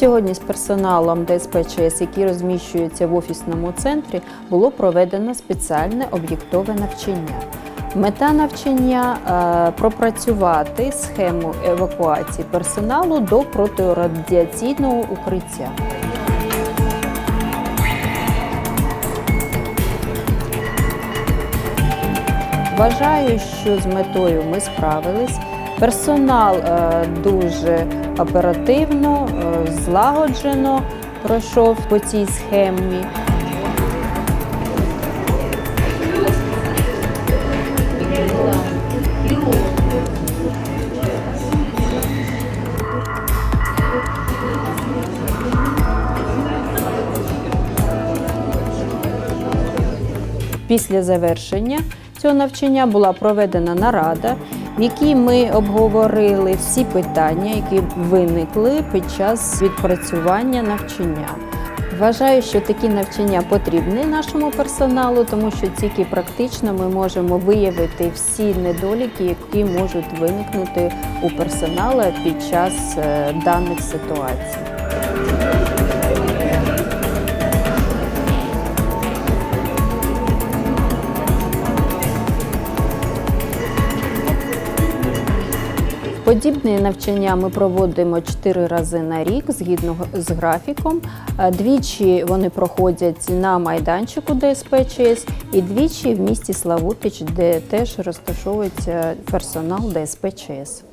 Сьогодні з персоналом ДСПЧС, який розміщується в офісному центрі, було проведено спеціальне об'єктове навчання. Мета навчання е, пропрацювати схему евакуації персоналу до протирадіаційного укриття. Вважаю, що з метою ми справились. Персонал е, дуже оперативно, е, злагоджено пройшов по цій схемі. Після завершення цього навчання була проведена нарада, в якій ми обговорили всі питання, які виникли під час відпрацювання навчання. Вважаю, що такі навчання потрібні нашому персоналу, тому що тільки практично ми можемо виявити всі недоліки, які можуть виникнути у персоналу під час е, даних ситуацій. Подібні навчання ми проводимо 4 рази на рік згідно з графіком. Е, Двічі вони проходять на майданчику ДСПЧС і двічі в місті Славутич, де теж розташовується персонал ДСПЧС.